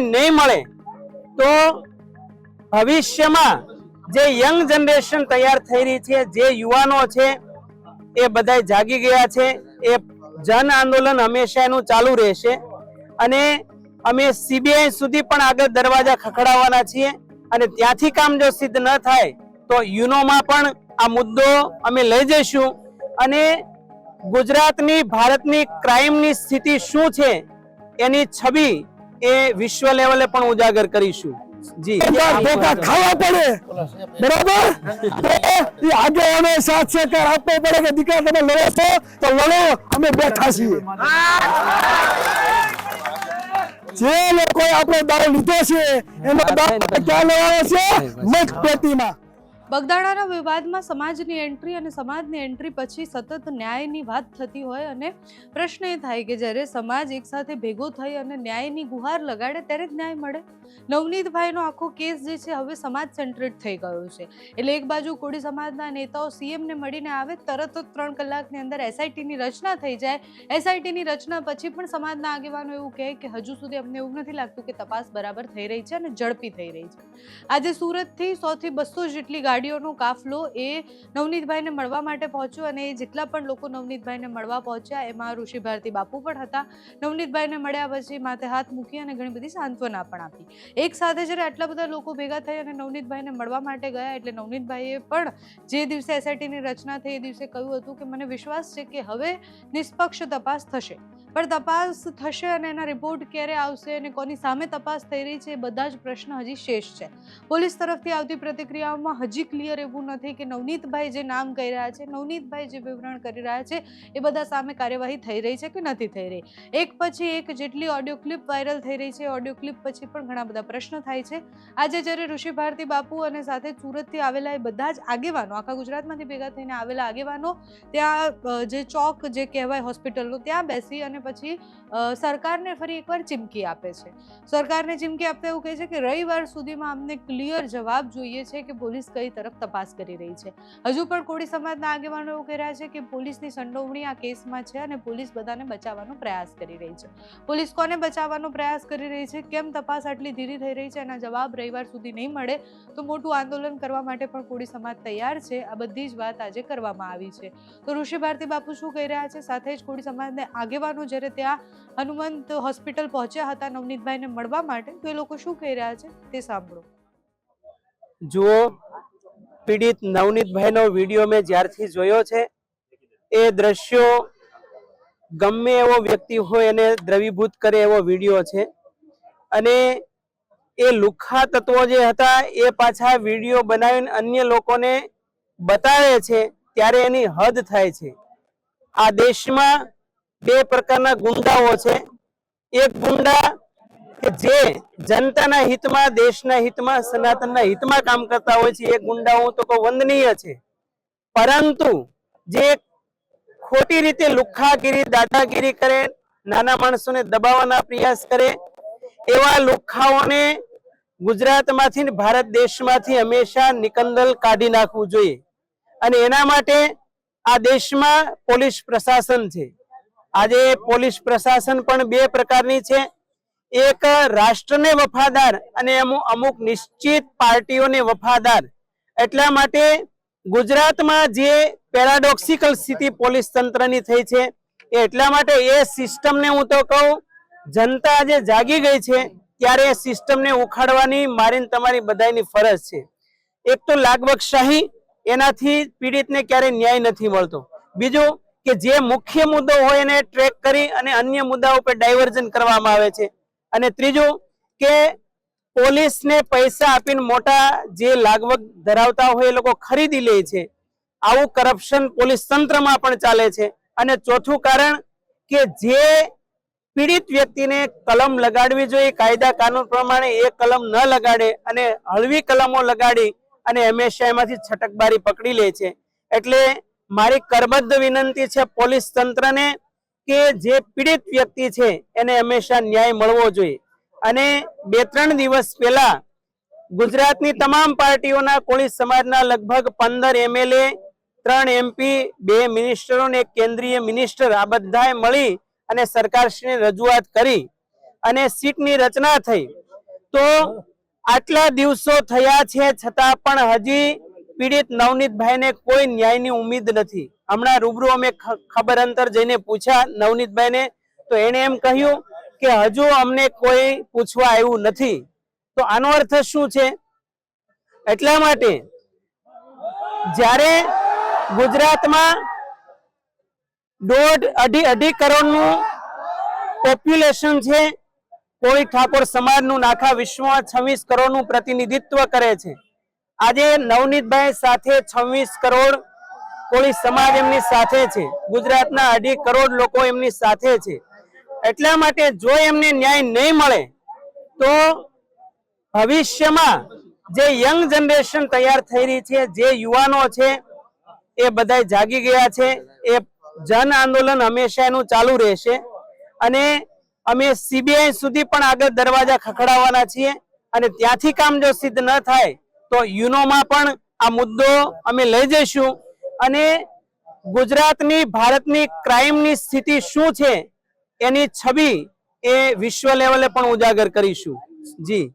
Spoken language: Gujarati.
ન્યાય નહીં મળે, તો ભવિષ્યમાં જે યંગ જનરેશન તૈયાર થઈ રહી છે, જે યુવાનો છે, એ બધા જાગી ગયા છે. એ જન આંદોલન હંમેશા એનું ચાલુ રહેશે. અને અમે સીબીઆઈ સુધી પણ આગળ દરવાજા ખખડાવવાના છીએ. અને ત્યાંથી કામ જો સિદ્ધ ન થાય, તો યુનોમાં પણ આ મુદ્દો અમે લઈ જઈશું. અને ગુજરાતની, ભારતની ક્રાઇમની સ્થિતિ શું છે, એની છબી એ વિશ્વ લેવલે પણ ઉજાગર કરીશું. જી. ધોકા ધોકા ખાવા પડે. બરાબર? તો એ આગેવાનો સાથ સહકાર આપવો પડે કે દીકરા તમે લડો છો તો લડો અમે બેઠા છીએ જે લોકોએ આપણો દાવ લીધો છે એનો દાવ ક્યાં લેવાનો છે મત પેટીમાં. બગદાણાના વિવાદમાં સમાજની એન્ટ્રી અને સમાજની એન્ટ્રી પછી સતત ન્યાયની વાત થતી હોય અને પ્રશ્ન એ થાય કે જ્યારે સમાજ એકસાથે ભેગો થઈ અને ન્યાયની ગુહાર લગાડે ત્યારે જ ન્યાય મળે. નવનીતભાઈનો આખો કેસ જે છે હવે સમાજ સેન્ટ્રેટ થઈ ગયો છે. એટલે એક બાજુ કોળી સમાજના નેતાઓ સીએમને મળીને આવે, તરત જ ત્રણ કલાકની અંદર એસઆઈટીની રચના થઈ જાય. એસઆઈટીની રચના પછી પણ સમાજના આગેવાનો એવું કહે કે હજુ સુધી અમને એવું નથી લાગતું કે તપાસ બરાબર થઈ રહી છે અને ઝડપી થઈ રહી છે. આજે સુરતથી સોથી બસો જેટલી ગાડીઓનો કાફલો એ નવનીતભાઈને મળવા માટે પહોંચ્યો અને એ જેટલા પણ લોકો નવનીતભાઈને મળવા પહોંચ્યા, એમાં ઋષિ ભારતી બાપુ પણ હતા. નવનીતભાઈને મળ્યા પછી માથે હાથ મૂકી અને ઘણી બધી સાંત્વના પણ આપી. એક સાથે જ્યારે આટલા બધા લોકો ભેગા થઈ અને નવનીતભાઈને મળવા માટે ગયા, એટલે નવનીતભાઈએ પણ જે દિવસે એસઆઈટીની રચના થઈ એ દિવસે કહ્યું હતું કે, મને વિશ્વાસ છે કે હવે નિષ્પક્ષ તપાસ થશે. પણ તપાસ થશે અને એના રિપોર્ટ ક્યારે આવશે અને કોની સામે તપાસ થઈ રહી છે એ બધા જ પ્રશ્ન હજી શેષ છે. પોલીસ તરફથી આવતી પ્રતિક્રિયાઓમાં હજી ક્લિયર એવું નથી કે નવનીતભાઈ જે નામ કહી રહ્યા છે, નવનીતભાઈ જે વિવરણ કરી રહ્યા છે, એ બધા સામે કાર્યવાહી થઈ રહી છે કે નથી થઈ રહી? એક પછી એક જેટલી ઓડિયો ક્લિપ વાયરલ થઈ રહી છે ઓડિયો ક્લિપ પછી પણ ઘણા બધા પ્રશ્ન થાય છે. આજે જ્યારે ઋષિ ભારતી બાપુ અને સાથે સુરતથી આવેલા એ બધા જ આગેવાનો, આખા ગુજરાતમાંથી ભેગા થઈને આવેલા આગેવાનો, ત્યાં જે ચોક જે કહેવાય હોસ્પિટલનો ત્યાં બેસી અને પછી સરકારને ફરી એકવાર ચીમકી આપે છે. સરકારને ચીમકી આપતા એવું કહે છે કે રવિવાર સુધીમાં અમને ક્લિયર જવાબ જોઈએ છે કે પોલીસ કઈ તરફ તપાસ કરી રહી છે. હજુ પણ કોળી સમાજના આગેવાનો એવું કહી રહ્યા છે કે પોલીસની સંડોવણી આ કેસમાં છે અને પોલીસ બધાને બચાવવાનો પ્રયાસ કરી રહી છે. પોલીસ કોને બચાવવાનો પ્રયાસ કરી રહી છે? કેમ તપાસ આટલી ધીરી થઈ રહી છે? એના જવાબ રવિવાર સુધી નહીં મળે તો મોટું આંદોલન કરવા માટે પણ કોળી સમાજ તૈયાર છે. આ બધી જ વાત આજે કરવામાં આવી છે. તો ઋષિ ભારતી બાપુ શું કહી રહ્યા છે? સાથે જ કોળી સમાજને આગેવાનો જ્યારે ત્યાં હનુમંત હોસ્પિટલ પહોંચ્યા હતા નવનીતભાઈને મળવા માટે, તો એ લોકો શું કહી રહ્યા છે તે સાંભળો. જુઓ, પીડિત નવનીતભાઈનો વીડિયો મેં જ્યારથી જોયો છે, એ દ્રશ્યો ગમે એવો વ્યક્તિ હોય એને દ્રવીભૂત કરે એવો વીડિયો છે. અને એ લુખ્ખા તત્વો જે હતા, એ પાછા વીડિયો બનાવીને અન્ય લોકોને બતાવે છે, ત્યારે એની હદ થાય છે. આ દેશમાં બે પ્રકારના ગુંડાઓ છે. એક ગુંડા જે જનતાના હિતમાં, દેશના હિતમાં, સનાતનના હિતમાં કામ કરતા હોય છે. એ ગુંડાઓ તો વંદનીય છે. પરંતુ જે ખોટી રીતે લુખ્ખાગીરી, દાદાગીરી કરે, નાના માણસોને દબાવવાના પ્રયાસ કરે, એવા લુખ્ખાઓને ગુજરાતમાંથી ભારત દેશમાંથી હંમેશા નિકંદલ કાઢી નાખવું જોઈએ. અને એના માટે આ દેશમાં પોલીસ પ્રશાસન છે. આજે પોલીસ પ્રશાસન પણ બે પ્રકારની છે. એક રાષ્ટ્રને વફાદાર અને અમુક નિશ્ચિત પાર્ટીઓને વફાદાર. એટલા માટે ગુજરાતમાં જે પેરાડોક્સિકલ સ્થિતિ પોલીસ તંત્રની થઈ છે એટલા માટે એ સિસ્ટમને હું તો કહું, જનતા આજે જાગી ગઈ છે, ત્યારે એ સિસ્ટમને ઉખાડવાની મારી તમારી બધાની ફરજ છે. એક તો લાગબગશાહી એનાથી પીડિતને ક્યારેય ન્યાય નથી મળતો. બીજું કે જે મુખ્ય મુદ્દો હોય એને ટ્રેક કરી અને અન્ય મુદ્દાઓ પર ડાયવર્ઝન કરવામાં આવે છે. અને ત્રીજું કે પોલીસને પૈસા આપીને મોટા જે લાગવગ ધરાવતા હોય એ લોકો ખરીદી લે છે. આવું કરપ્શન પોલીસ તંત્રમાં પણ ચાલે છે. અને ચોથું કારણ કે જે પીડિત વ્યક્તિને કલમ લગાડવી જોઈએ, કાયદા કાનૂન પ્રમાણે એ કલમ ન લગાડે અને હળવી કલમો લગાડી અને હંમેશા એમાંથી છટકબારી પકડી લે છે. એટલે મારી કરબદ્ધ વિનંતી છે પોલીસ તંત્રને કે જે પીડિત વ્યક્તિ છે એને હંમેશા ન્યાય મળવો જોઈએ. અને બે ત્રણ દિવસ પહેલા ગુજરાતની તમામ પાર્ટીઓના કોળી સમાજના લગભગ પંદર એમએલએ, ત્રણ એમપી, બે મિનિસ્ટરો ને એક કેન્દ્રીય મિનિસ્ટર આ બધાએ મળી અને સરકારશ્રીને રજૂઆત કરી અને સીટની રચના થઈ. તો આટલા દિવસો થયા છે છતાં પણ હજી પીડિત નવનીતભાઈને કોઈ ન્યાયની ઉમ્મીદ નથી. હમણાં રૂબરૂ અમે ખબર અંતર જઈને પૂછ્યા નવનીતભાઈને તો એણે એમ કહ્યું કે હજુ અમને કોઈ પૂછવા આવ્યું નથી. તો આનો અર્થ શું છે? એટલા માટે, જ્યારે ગુજરાતમાં દોઢ અઢી અઢી કરોડનું પોપ્યુલેશન છે કોળી ઠાકોર સમાજનું આખા વિશ્વમાં છવ્વીસ કરોડનું પ્રતિનિધિત્વ કરે છે. આજે નવનીતભાઈ સાથે છવ્વીસ કરોડ કોળી સમાજ એમની સાથે છે. ગુજરાતના અઢી કરોડ લોકો એમની સાથે છે. એટલા માટે જો એમને ન્યાય નહીં મળે, તો ભવિષ્યમાં જે યંગ જનરેશન તૈયાર થઈ રહી છે, જે યુવાનો છે, એ બધા જાગી ગયા છે. એ જન આંદોલન હંમેશા એનું ચાલુ રહેશે. અને અમે સીબીઆઈ સુધી પણ આગળ દરવાજા ખખડાવવાના છીએ. અને ત્યાંથી કામ જો સિદ્ધ ન થાય તો યુનોમાં પણ આ મુદ્દો અમે લઈ જઈશું. અને ગુજરાતની, ભારતની ક્રાઇમની સ્થિતિ શું છે, એની છબી એ વિશ્વ લેવલે પણ ઉજાગર કરીશું. જી.